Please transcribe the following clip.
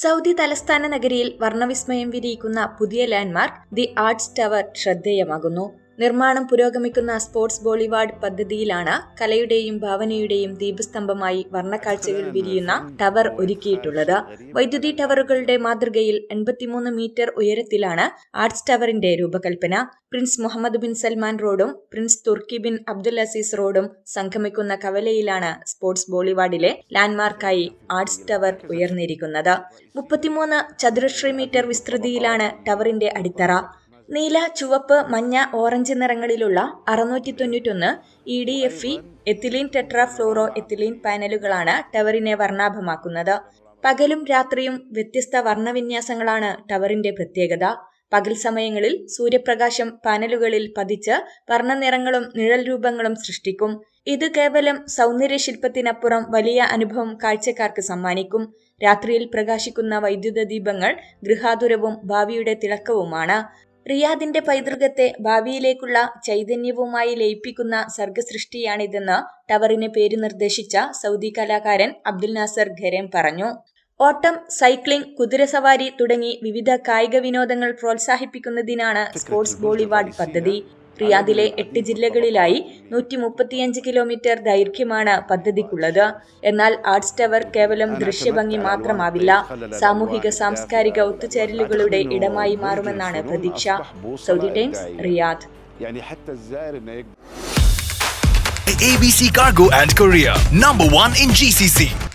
Saudi തലസ്ഥാന നഗരിയിൽ വർണവിസ്മയം വിരിയിക്കുന്ന പുതിയ ലാൻഡ്മാർക്ക് ദി ആർട്സ് ടവർ ശ്രദ്ധേയമാകുന്നു. നിർമ്മാണം പുരോഗമിക്കുന്ന സ്പോർട്സ് ബോളിവാർഡ് പദ്ധതിയിലാണ് കലയുടെയും ഭാവനയുടെയും ദീപസ്തംഭമായി വർണക്കാഴ്ചകൾ വിരിയുന്ന ടവർ ഒരുക്കിയിട്ടുള്ളത്. വൈദ്യുതി ടവറുകളുടെ മാതൃകയിൽ എൺപത്തിമൂന്ന് മീറ്റർ ഉയരത്തിലാണ് ആർട്സ് ടവറിന്റെ രൂപകൽപ്പന. പ്രിൻസ് മുഹമ്മദ് ബിൻ സൽമാൻ റോഡും prince Turki bin Abdul Aziz റോഡും സംഗമിക്കുന്ന കവലയിലാണ് സ്പോർട്സ് ബോളിവാർഡിലെ ലാൻഡ്മാർക്കായി ആർട്സ് ടവർ ഉയർന്നിരിക്കുന്നത്. മുപ്പത്തിമൂന്ന് ചതുരശ്ര മീറ്റർ വിസ്തൃതിയിലാണ് ടവറിന്റെ അടിത്തറ. നീല ചുവപ്പ് മഞ്ഞ ഓറഞ്ച് നിറങ്ങളിലുള്ള അറുന്നൂറ്റി തൊണ്ണൂറ്റൊന്ന് E D F E ethylene tetra fluoro ethylene പാനലുകളാണ് ടവറിനെ വർണാഭമാക്കുന്നത്. പകലും രാത്രിയും വ്യത്യസ്ത വർണവിന്യാസങ്ങളാണ് ടവറിന്റെ പ്രത്യേകത. പകൽ സമയങ്ങളിൽ സൂര്യപ്രകാശം പാനലുകളിൽ പതിച്ച് വർണനിറങ്ങളും നിഴൽ രൂപങ്ങളും സൃഷ്ടിക്കും. ഇത് കേവലം സൗന്ദര്യ സൗന്ദര്യശില്പത്തിനപ്പുറം വലിയ അനുഭവം കാഴ്ചക്കാർക്ക് സമ്മാനിക്കും. രാത്രിയിൽ പ്രകാശിക്കുന്ന വൈദ്യുത ദീപങ്ങൾ ഗൃഹാതുരവും ഭാവിയുടെ തിളക്കവുമാണ്. റിയാദിന്റെ പൈതൃകത്തെ ഭാവിയിലേക്കുള്ള ചൈതന്യവുമായി ലയിപ്പിക്കുന്ന സർഗസൃഷ്ടിയാണിതെന്ന് ടവറിന് പേര് നിർദ്ദേശിച്ച സൗദി കലാകാരൻ അബ്ദുൽ നാസർ ഖരേം പറഞ്ഞു. ഓട്ടം സൈക്ലിംഗ് കുതിരസവാരി തുടങ്ങി വിവിധ കായിക വിനോദങ്ങൾ പ്രോത്സാഹിപ്പിക്കുന്നതിനാണ് സ്പോർട്സ് ബോളിവാർഡ് പദ്ധതി. റിയാദിലെ എട്ട് ജില്ലകളിലായി നൂറ്റി മുപ്പത്തിയഞ്ച് കിലോമീറ്റർ ദൈർഘ്യമാണ് പദ്ധതിക്കുള്ളത്. എന്നാൽ ആർട്സ് ടവർ കേവലം ദൃശ്യഭംഗി മാത്രമാവില്ല. സാമൂഹിക സാംസ്കാരിക ഒത്തുചേരലുകളുടെ ഇടമായി മാറുമെന്നാണ് പ്രതീക്ഷ. Saudi Times Riyadh. ABC Cargo and Korea, number one in GCC.